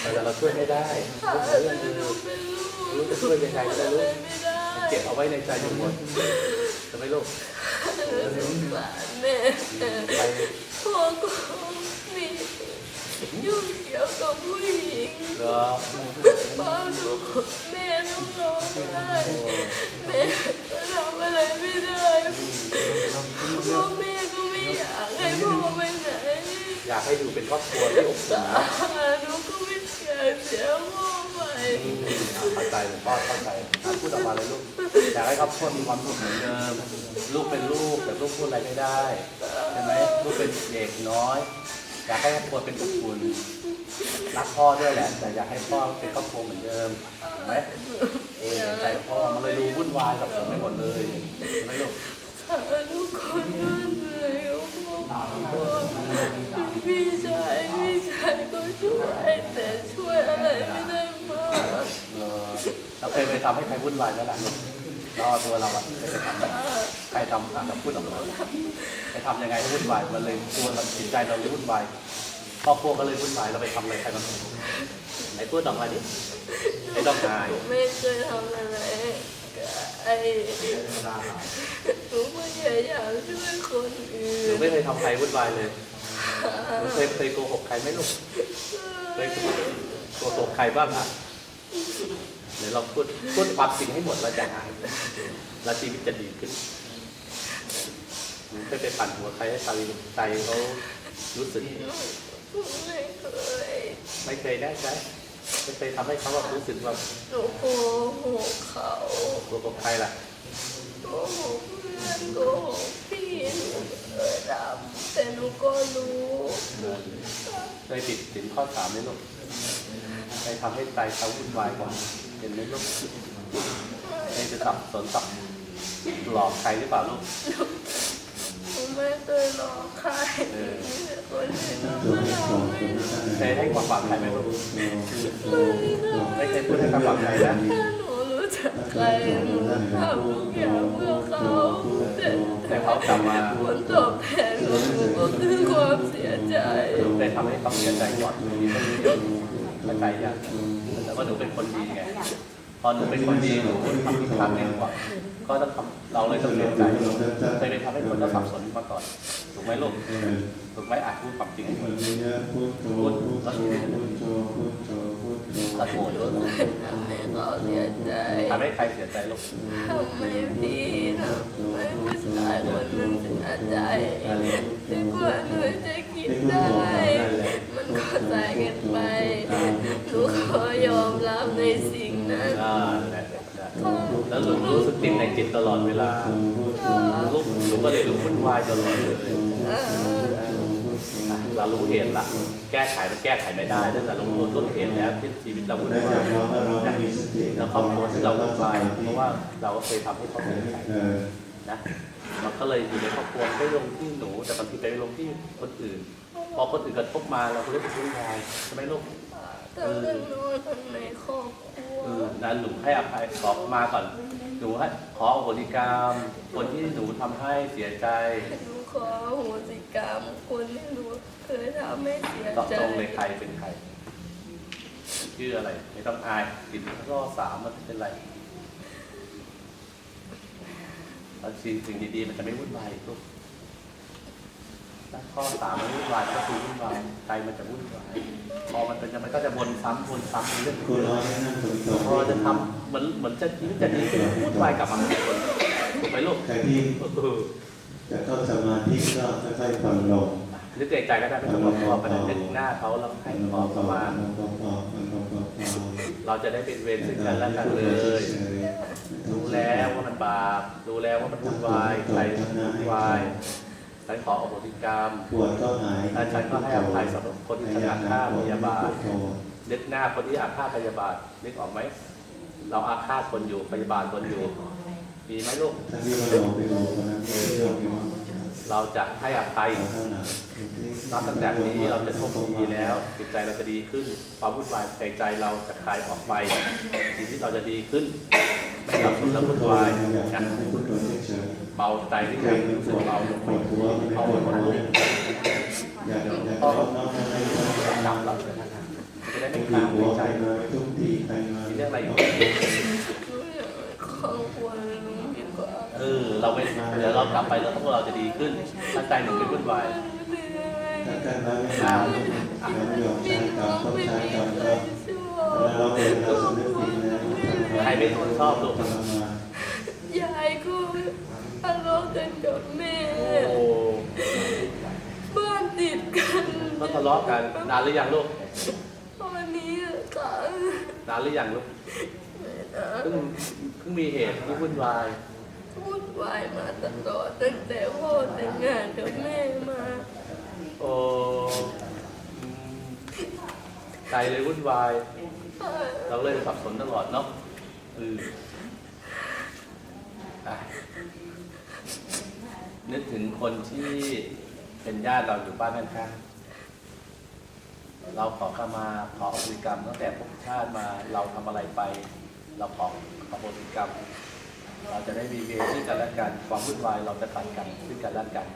แต่เราช่วยไม่ได้ลูกเรื่องคือรู้จะช่วยยังไงก็ได้ลูกเก็บเอาไว้ในใจทั้งหมดจะไม่ลูกแม่ไปพ่อก็มียุ่งเกี่ยวกับผู้หญิงเหรอพ่อหนูแม่หนูร้องไห้แม่ก็ทำอะไรไม่ได้พ่อแม่ก็ไม่อยากให้พ่อไปไหน อยากให้อยู่เป็นครอบครัวที่อบอุ่นนะหนูก็ไม่อยากเสียพ่อไปเข้าใจหลวงพ่อเข้าใจพูดออกมาเลยลูกอยากให้ครอบครัวมีความสุขเหมือนเดิมลูกเป็นลูกแต่ลูกพูดอะไรไม่ได้ใช่ไหมลูกเป็นเด็กน้อยอยากให้ครอบครัวเป็นอบอุ่นรักพ่อด้วยแหละ แต่อยากให้พ่อเป็นครอบครัวเหมือนเดิมเห็นไหมเออเห็นใจพ่อมันเลยดูวุ่นวายกับผมไปหมดเลยใช่ไหมลูกทุกคนมากเลยพ่อ เราเคยไปทำให้ใครวุ่นวายไหมล่ะเราเอาตัวเราอะเคยไปทำไหมใครทำอะเราพูดออกมาไปทำยังไงให้วุ่นวายมันเลยตัวเราจิตใจเราเลยวุ่นวายครอบครัวก็เลยวุ่นวายเราไปทำอะไรใครบ้างไหนพูดออกมาดิไอ้ดอกไม้ไม่เคยทำอะไรไอ้หนูพยายามช่วยคนหอื่นูนไม่เคยทำใครวุ่นวายเลยหนูเคยเคยโกหกใครไหมลูกเคยโกหกใครบ้างอะเดี๋ยวเราพูดพูดความจริงให้หมดแล้วจะหายแล้วชีวิตจะดีขึ้นหนูเคยไปปั่นหัวใครให้ใจใจเขารู้สึก ไม่เคยไม่เคยได้ใช่ไม่เคยทำให้เขาแบบรู้สึกว่าหนูโกหกเขาโกหกใครล่ะโกหกเพื่อนโกหกพี่หนูเคยทำแต่หนูก็รู้เค ยผิดสินข้อสามไหมลูกเคยทำให้ใจเขาวุ่นวายก่อนเห็นไหมลูกเคยจะสับสนสับหลอกใครหรือเปล่าลูกหนูไม่เคยหลอกใครมีแต่คนที่หนูไม่หลอกไม่หลอกเคยให้ความหวังใครไหมลูกไม่เคยไม่เคยพูดให้ความหวังใครนะถ้าหนูรู้จัก ใครหนูทำทุกอย่างเพื่อเขาแต่แต่เขากลับมาผลตอบแทนของหนูก็คือความเสียใจได้ทำให้เขาเสียใจก่อนมีคนเยอะเข้าใจยังแต่ว่าหนูเป็นคนดีไง พอหนูเป็นคนดีหนูทำผิดพลาดเองกว่าก็ต้องทำเราเลยต้องเสียใจเคยไปทำให้คนเขาสับสนมาก่อนถูกไหมลูกถูกไหมอาจพูดความจริงให้หมดพูดแล้วถ้าโกรธหรือทำให้เขาเสียใจทำให้ใครเสียใจลูกทำให้พี่ทำให้ผู้ชายคนหนึ่งเสียใจถึงกว่าหนูจะคิดได้ มันก็สายเกินไปหนูข สิ่งนั้น อ่าแหละแล้วหนูรู้สึกติดในจิตตลอดเวลาลูกหนูก็เลยรู้วุ่นวายตลอดเลยเออเรารู้เหตุละแก้ไขมันแก้ไขไม่ได้ตั้งแต่เรารู้ต้นเหตุแล้วที่ชีวิตเราวุ่นวายแล้วครอบครัวที่เราวุ่นวายเพราะว่าเราเคยทำให้เขาเสียใจนะมันก็เลยอยู่ในครอบครัวไม่ลงที่หนู แต่บางทีไปลงที่คนอื่น พอคนอื่นกระทบมาเราก็รู้สึกวุ่นวายใช่ไหมลูก ทั้งกันหนูทั้งในครอบครัวนั้นหนูให้อภัยขอมาก่อน หนูให้ขออโหสิกรรม คนที่หนูทำให้เสียใจหนูขอโหสิกรรมคนที่หนูเคยทำให้เสียตอบใจตรงเลยใครเป็นใคร ชื่ออะไร ไม่ต้องอายติดข้อสามมันเป็นไรแล้วสิ่งสิ่งดีๆมันจะไม่วุ่นวายลูก ข้อสามมันวุ่นวายมันก็คือวุ่นวายใจมันจะวุ่นวายพอมันเป็นมันก็จะวนซ้ำวนซ้ำเป็นเรื่องพอจะทำเหมือนเหมือนจะชีวิตจะดีขึ้นวุ่นวายกลับมาเป็นคนถูกไหมลูกใครที่เออจะเข้าสมาธิก็ค่อยๆผ่อนลงนึกในใจก็ได้ไม่ต้องมาพอไปนึกหน้าเขาแล้วให้ขอเข้ามาเราจะได้เป็นเวรซึ่งกันและกันเลยรู้แล้วว่ามันบาปรู้แล้วว่ามันวุ่นวายใครวุ่นวาย ฉันขออโหสิกรรมปวดก็หายและฉันก็ให้อภัยสำหรับคนที่ฉันอาฆาตพยาบาทนึกหน้าคนที่อาฆาตพยาบาทนึกออกไหม เราอาฆาตคนอยู่พยาบาทคนอยู่มีไหมลูกท่านที่มาลงไปดูคนนั้นเที่ยวอยู่เราจะให้อภัยข้างหน้านับตั้งแต่นี้เราจะโชคดีแล้วจิตใจเราจะดีขึ้นความวุ่นวายในใจเราจะคลายออกไปชีวิตเราจะดีขึ้นไม่สับสนและวุ่นวายอยากกันให้คุณตัว เบาใจที่ๆใจรู้สึกเบาลงปไปวดหัวไปหัวเลยอยากอยากเข้าน้องอะไรกลับเลยนะจะได้ไม่กทีค้างหัวในใคใจรมาทุกทีใครมามีเรื่องอะไรอยู่หนูอยากอบครัวหนูดีกว่าเออเราไม่เดี๋ยวเรากลับไปแล้วพวกเราจะดีขึ้นถ้าใจหนึ่งไม่วุ่นวายถ้าการาไม่หาเราไม่ยอมใช้กรรมต้องใช้กรรมแล้วเราเป็นเราสำนึกผิดแล้วใครเป็นคนชอบลูก ทรมาน ยายก็ ทะเลาะกันกับแม่ โอ้บ้านติดกันก็ทะเลาะกันนานหรือยังลูกตอนนี้ค่ะนานหรือยังลูกเพิ่งเพิ่งมีเหตุที่วุ่นวายพูดวายมาตลอดตั้งแต่พ่อแต่งงานกับแม่มาโอ้อืมใจเลยวุ่นวาย เราเลยสับสนตลอดเนาะเอออะ นึกถึงคนที่เป็นญาติเราอยู่บ้านข้างๆเราขอเข้ามาขออโหสิกรรมตั้งแต่ภพชาติมาเราทำอะไรไป เราขออโหสิกรรม เราจะได้มีเวรซึ่งกันและกันความวุ่นวายเราจะตัดกันซึ่งกันและกัน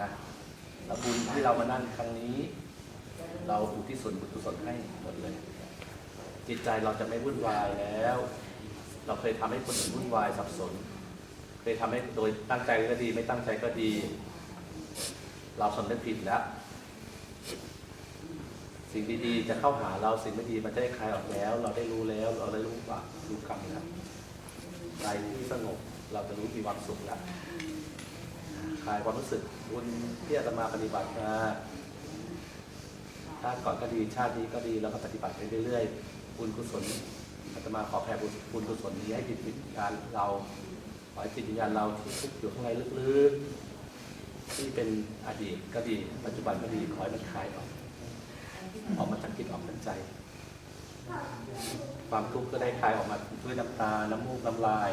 นะแล้วบุญที่เรามานั่งครั้งนี้ เราอุทิศส่วนบุญกุศลให้หมดเลย จิตใจเราจะไม่วุ่นวายแล้ว เราเคยทำให้คนอื่นวุ่นวายสับสน เคยทำให้โดยตั้งใจก็ดี ไม่ตั้งใจก็ดี เราสำนึกผิดแล้ว สิ่งดีๆจะเข้าหาเราสิ่งไม่ดีมันจะได้คลายออกแล้ว เราได้รู้แล้ว เราได้รู้ว่ารู้กรรมแล้วใจที่สงบเราจะรู้มีความสุขแล้วคลายความรู้สึกบุญที่อาตมาปฏิบัติมาชาติก่อนก็ดีชาตินี้ก็ดีแล้วก็ปฏิบัติไปเรื่อยๆบุญกุศลอาตมาขอแผ่บุญกุศลนี้ให้จิตวิญญาณเรา ให้จิตวิญญาณเราที่ทุกอยู่ข้างในลึกๆ ที่เป็นอดีตก็ดี ปัจจุบันก็ดีขอให้มันคลายออก ออกมาจากจิตออกจากใจ ความทุกข์ก็ได้คลายออกมาด้วยน้ำตา น้ำมูก น้ำลาย